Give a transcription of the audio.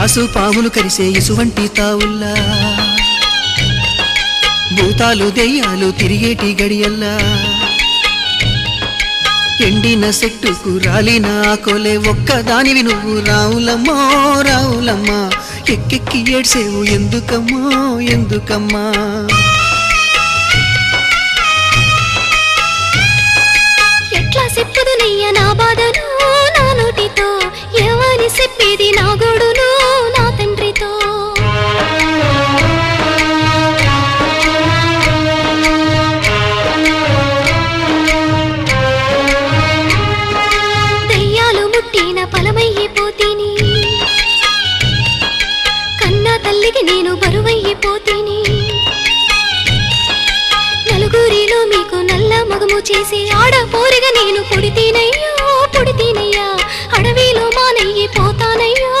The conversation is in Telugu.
కాసు పాములు కరిసే ఇసువంటి తావుల్లా. భూతాలు దెయ్యాలు తిరిగేటి గడియల్లా. ఎండిన సెట్టుకు రాలిన కొలే ఒక్కదానివి నువ్వు. రావులమ్మో రావులమ్మా ఎక్కెక్కి ఏడ్సేవు ఎందుకమ్మో ఎందుకమ్మా. తల్లికి నేను బరువయ్యిపోతేని నలుగురిలో మీకు నల్ల మగము చేసి ఆడ పోరిగా నేను పుడితేనయ్యో పుడితేనయ్యా. అడవిలో మానయ్యిపోతానయ్యో